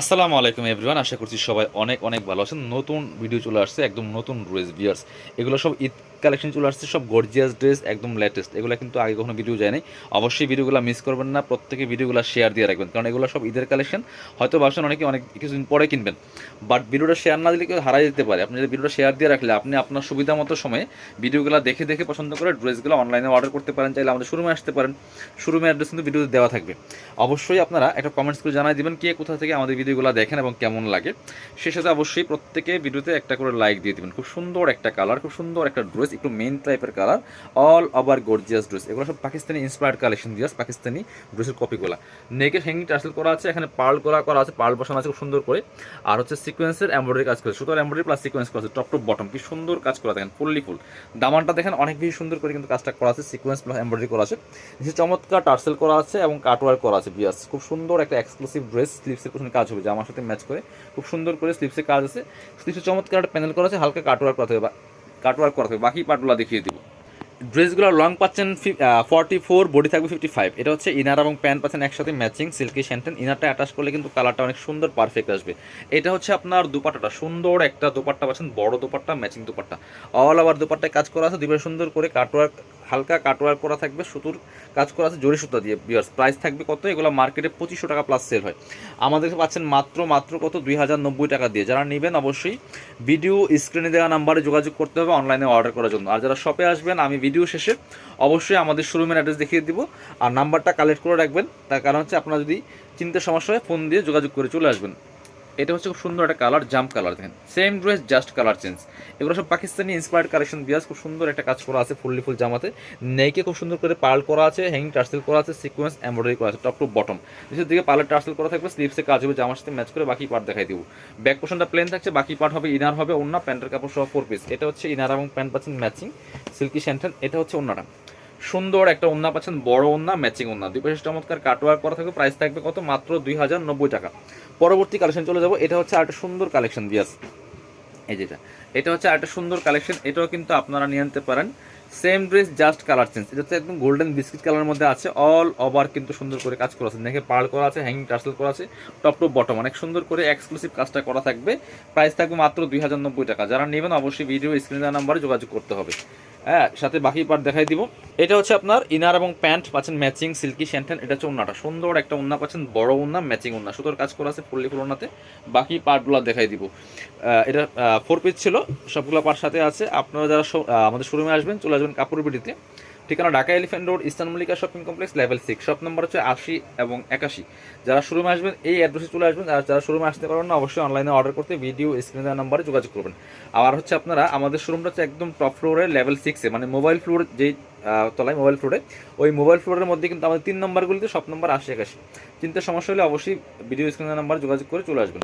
আসসালামু আলাইকুম এভরিওয়ান আশা করছি সবাই অনেক অনেক ভালো আছেন। নতুন ভিডিও চলে আসছে, একদম নতুন ড্রেস এগুলো সব ঈদ কালেকশন চলে আসছে, সব গর্জিয়াস ড্রেস একদম লেটেস্ট এগুলো কিন্তু আগে কখনো ভিডিও যায় নাই। অবশ্যই ভিডিওগুলো মিস করবেন না, প্রত্যেকে ভিডিওগুলো শেয়ার দিয়ে রাখবেন। কারণ এগুলো সব ঈদের কালেকশন হয়তো ভাবছেন অনেকে অনেক কিছুদিন পরে কিনবেন। বাট ভিডিওটা শেয়ার না দিলে কেউ হারাই যেতে পারে। আপনি যদি ভিডিওটা শেয়ার দিয়ে রাখলে, আপনি আপনার সুবিধা মতো সময়ে ভিডিওগুলো দেখে দেখে পছন্দ করে ড্রেসগুলো অনলাইনে অর্ডার করতে পারেন, চাইলে আমাদের শোরুমে আসতে পারেন। শোরুমে অ্যাড্রেস কিন্তু ভিডিওতে দেওয়া থাকবে। অবশ্যই আপনারা একটা কমেন্টস করে জানাই দিবেন, কে কোথা থেকে আমাদের ভিডিওগুলো দেখেন এবং কেমন লাগে। সে সাথে অবশ্যই প্রত্যেকে ভিডিওতে একটা করে লাইক দিয়ে দিবেন। খুব সুন্দর একটা কালার খুব সুন্দর একটা ড্রেস একটু মেন টাইপের colour all over gorgeous dress এগুলো সব পাকিস্তানি ইন্সপায়ার্ড কালেকশন দিয়াস পাকিস্তানি ড্রেসের কপিগুলো নেকে হ্যাঙ্গিং টার্সেল করা আছে, এখানে পার্ল করা করা আছে পার্ল বসানো আছে, খুব সুন্দর করে। আর হচ্ছে সিকোয়েন্সের এমব্রয়ডারি কাজ করেছে সুতরাং এমব্রয়ডারি প্লাস সিকোয়েন্স করা আছে টপ টু বটম কি সুন্দর কাজ করা দেখেন ফুললি ফুল দামানটা দেখেন, অনেক বেশি সুন্দর করে কিন্তু কাজটা করা আছে সিকোয়েন্স প্লাস এমব্রয়ডারি করা আছে। নিচে চমৎকার টার্সেল করা আছে এবং কাটওয়ার করা আছে, বিয়াস। খুব সুন্দর একটা এক্সক্লুসিভ ড্রেস স্লিপসের পিছনে কাজ হবে। জামার সাথে ম্যাচ করে, খুব সুন্দর করে স্লিপসে কাজ আছে। স্লিপসে চমৎকার একটা প্যানেল করা আছে, হালকা কাটওয়ার করা থাকবে। কাটওয়ার করা থাকবে, বাকি পার্টগুলো দেখিয়ে দিব। ড্রেসগুলো লং পাচ্ছেন ফর্টি ফোর বডি থাকবে ফিফটি ফাইভ এটা হচ্ছে ইনার এবং প্যান্ট পাচ্ছেন একসাথে ম্যাচিং সিল্কি শ্যান্টেন ইনারটা অ্যাটাচ করলে কিন্তু কালারটা অনেক সুন্দর পারফেক্ট আসবে। এটা হচ্ছে আপনার দুপাট্টাটা, সুন্দর একটা দুপাট্টা পাচ্ছেন, বড় dupatta matching dupatta. All over দুপাট্টায় কাজ করা আছে দুপুরে সুন্দর করে কাটওয়ার্ক হালকা কাটওয়ার্ক করা থাকবে, সুতোর কাজ করা আছে, জরি সুতা দিয়ে বিয়ার্স প্রাইস থাকবে কত? এগুলো মার্কেটে পঁচিশশো টাকা প্লাস সেল হয়। আমাদের পাচ্ছেন মাত্র মাত্র কত? দুই হাজার নব্বই টাকা দিয়ে। যারা নেবেন অবশ্যই ভিডিও স্ক্রিনে দেওয়া নাম্বারে যোগাযোগ করতে হবে অনলাইনে অর্ডার করার জন্য। আর যারা শপে আসবেন, আমি ভিডিও শেষে অবশ্যই আমাদের শোরুমের অ্যাড্রেস দেখিয়ে দিব। আর নাম্বারটা কালেক্ট করে রাখবেন। তার কারণ হচ্ছে আপনারা যদি চিনতে সমস্যা হয় ফোন দিয়ে যোগাযোগ করে চলে আসবেন। এটা হচ্ছে খুব সুন্দর একটা কালার জাম্প কালার দেখেন। Same dress just colour change এগুলো সব পাকিস্তানি ইন্সপায়ার্ড কালেকশন বিয়াস খুব সুন্দর একটা কাজ করা আছে, ফুললি ফুল জামাতে। নেইকে খুব সুন্দর করে পার্ল করা আছে হ্যাঙ্গিং টার্সেল করা আছে সিকোয়েন্স এমব্রয়ডারি করা আছে টপ টু বটম নিচের দিকে পার্লার টার্সেল করা থাকবে স্লিপসে কাজ হবে, জামার সাথে ম্যাচ করে বাকি পার্ট দেখাই দিব। ব্যাক পোর্শনটা প্লেন থাকছে, বাকি পার্ট হবে ইনার হবে অন্য প্যান্টের কাপড় সহ ফোর পিস এটা হচ্ছে ইনার এবং প্যান্ট পাচ্ছেন ম্যাচিং সিল্কি স্যান্টেন এটা হচ্ছে অন্যটা সুন্দর একটা ওন্না পাচ্ছেন, বড় ওন্না ম্যাচিং ওন্না দুই পাশে চমৎকার কাটওয়ার করা থাকবে প্রাইস থাকবে কত? মাত্র দুই হাজার নব্বই টাকা। পরবর্তী কালেকশন চলে যাব। এটা হচ্ছে আরেকটা সুন্দর কালেকশন বিয়াস। এই যেটা এটা। হচ্ছে আরেকটা সুন্দর কালেকশন এটাও কিন্তু আপনারা নিয়ে আনতে পারেন। Same dress just colour change এটা হচ্ছে একদম গোল্ডেন বিস্কিট কালারের মধ্যে আছে। অল ওভার কিন্তু সুন্দর করে কাজ করা আছে। দেখে পার্ল করা আছে হ্যাঙ্গিং টার্সেল করা আছে। টপ টু বটম অনেক সুন্দর করে এক্সক্লুসিভ কাজটা করা থাকবে। প্রাইস থাকবে মাত্র দুই হাজার নব্বই টাকা। যারা নেবেন অবশ্যই ভিডিও স্ক্রিনে দেওয়া নাম্বারে যোগাযোগ করতে হবে। হ্যাঁ সাথে বাকি পার্ট দেখাই দিব। এটা হচ্ছে আপনার ইনার এবং প্যান্ট পাচ্ছেন ম্যাচিং সিল্কি শ্যান্টেন এটা হচ্ছে ওনাটা সুন্দর একটা ওনা পাচ্ছেন, বড় ওনা ম্যাচিং ওনা সুতোর কাজ করা আছে ফুললি ফুল ওনাতে বাকি পার্টগুলো দেখাই দিব। এটা ফোর পিস ছিল, সবগুলো পার্ট সাথে আছে। আপনারা যারা আমাদের শোরুমে আসবেন, চলে আসবেন কাপড় বিডিতে ঠিকানা Dhaka elephant road, eastern Mallika shopping complex, level six shop number হচ্ছে আশি এবং একাশি। যারা শোরুমে আসবেন, এই অ্যাড্রেসে চলে আসবেন, আর যারা শোরুমে আসতে পারবেন না, অবশ্যই অনলাইনে অর্ডার করতে ভিডিও স্ক্রিনে দেওয়া নাম্বারে যোগাযোগ করবেন। আর হচ্ছে আপনারা, আমাদের শোরুমটা হচ্ছে একদম টপ ফ্লোরে লেভেল সিক্সে মানে মোবাইল ফ্লোর যেই তলায় মোবাইল ফ্লোরে ওই মোবাইল ফ্লোরের মধ্যে কিন্তু আমাদের তিন নম্বরগুলিতে সব নম্বর আশি, একাশি। চিন্তার সমস্যা হলে অবশ্যই ভিডিও স্ক্রিনের নাম্বার যোগাযোগ করে চলে আসবেন।